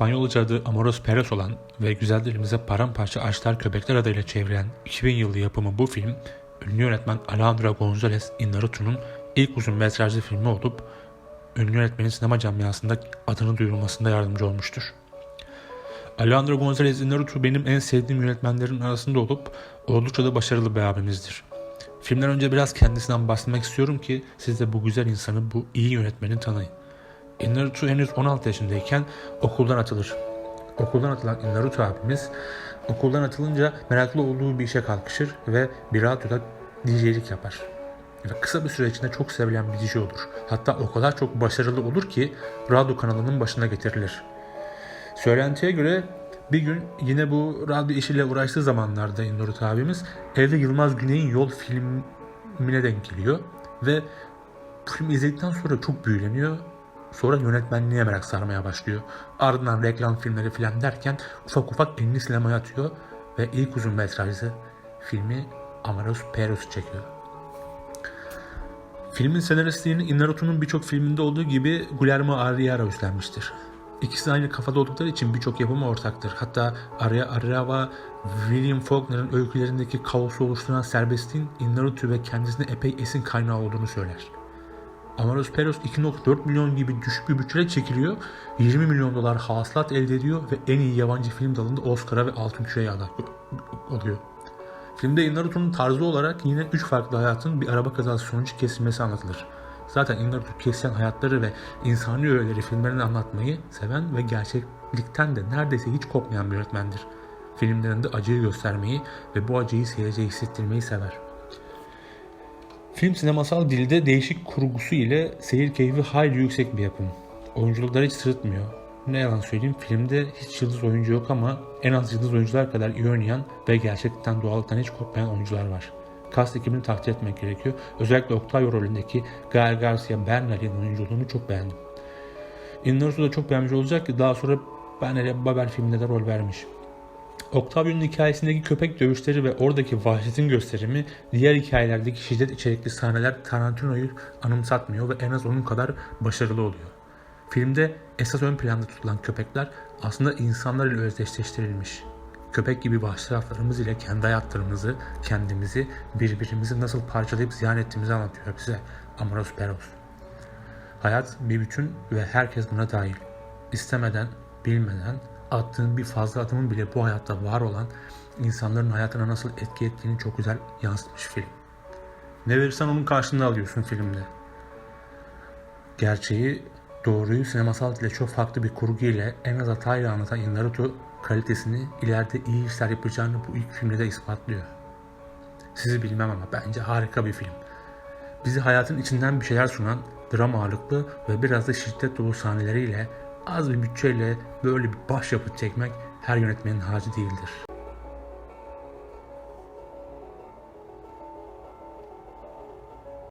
İspanyolca adı Amoros Perros olan ve güzel dilimize paramparça açlar köpekler adıyla çevrilen 2000 yılı yapımı bu film, ünlü yönetmen Alejandro González Iñárritu'nun ilk uzun metrajlı filmi olup, ünlü yönetmenin sinema camiasında adının duyurulmasında yardımcı olmuştur. Alejandro González Iñárritu benim en sevdiğim yönetmenlerin arasında olup oldukça da başarılı bir abimizdir. Filmden önce biraz kendisinden bahsetmek istiyorum ki siz de bu güzel insanı, bu iyi yönetmeni tanıyın. Innaruto henüz 16 yaşındayken okuldan atılır. Okuldan atılan Innaruto abimiz okuldan atılınca meraklı olduğu bir işe kalkışır ve bir radyoda DJ'lik yapar. Ve kısa bir süre içinde çok sevilen bir DJ olur. Hatta o kadar çok başarılı olur ki radyo kanalının başına getirilir. Söylentiye göre bir gün yine bu radyo işiyle uğraştığı zamanlarda Innaruto abimiz evde Yılmaz Güney'in Yol filmine denk geliyor ve bu filmi izledikten sonra çok büyüleniyor. Sonra yönetmenliğe merak sarmaya başlıyor. Ardından reklam filmleri falan derken ufak ufak elini sinemaya atıyor ve ilk uzun metrajlı filmi Amaros Perros çekiyor. Filmin senaristliğini Inarritu'nun birçok filminde olduğu gibi Guillermo Arriaga üstlenmiştir. İkisi aynı kafada oldukları için birçok yapımı ortaktır. Hatta Arriaga, William Faulkner'ın öykülerindeki kaosu oluşturan serbestliğin Inarritu ve kendisine epey esin kaynağı olduğunu söyler. Amaros Perros 2.4 milyon gibi düşük bir bütçeyle çekiliyor. 20 milyon dolar hasılat elde ediyor ve en iyi yabancı film dalında Oscar'a ve Altın Küre'ye aday oluyor. Filmde Inarritu'nun tarzı olarak yine 3 farklı hayatın bir araba kazası sonucu kesilmesi anlatılır. Zaten Inarritu kesilen hayatları ve insani öğeleri filmlerinde anlatmayı seven ve gerçeklikten de neredeyse hiç kopmayan bir yönetmendir. Filmlerinde acıyı göstermeyi ve bu acıyı seyirciye hissettirmeyi sever. Film sinemasal dilde değişik kurgusu ile seyir keyfi hayli yüksek bir yapım. Oyunculuklar hiç sırıtmıyor. Ne yalan söyleyeyim filmde hiç yıldız oyuncu yok ama en az yıldız oyuncular kadar iyi oynayan ve gerçekten doğallıktan hiç korkmayan oyuncular var. Cast ekibini takdir etmek gerekiyor. Özellikle Octavio rolündeki Gael Garcia Bernal'in oyunculuğunu çok beğendim. Inarritu da çok beğenmiş olacak ki daha sonra Bernal'e Babel filminde de rol vermiş. Octavio'nun hikayesindeki köpek dövüşleri ve oradaki vahşetin gösterimi diğer hikayelerdeki şiddet içerikli sahneler Tarantino'yu anımsatmıyor ve en az onun kadar başarılı oluyor. Filmde esas ön planda tutulan köpekler aslında insanlar ile özdeşleştirilmiş. Köpek gibi vahşi ile kendi hayatlarımızı, kendimizi, birbirimizi nasıl parçalayıp ziyan ettiğimizi anlatıyor bize Amaros Perros. Hayat bir bütün ve herkes buna dahil. İstemeden, bilmeden attığın bir fazla adımın bile bu hayatta var olan insanların hayatına nasıl etki ettiğini çok güzel yansıtmış film. Ne verirsen onun karşılığını alıyorsun filmde. Gerçeği, doğruyu sinemasal dile çok farklı bir kurgu ile en az hatayla anlatan Inarritu kalitesini ileride iyi işler yapacağını bu ilk filmde de ispatlıyor. Sizi bilmem ama bence harika bir film. Bizi hayatın içinden bir şeyler sunan, drama ağırlıklı ve biraz da şiddet dolu sahneleriyle az bir bütçeyle böyle bir başyapıt çekmek her yönetmenin harcı değildir.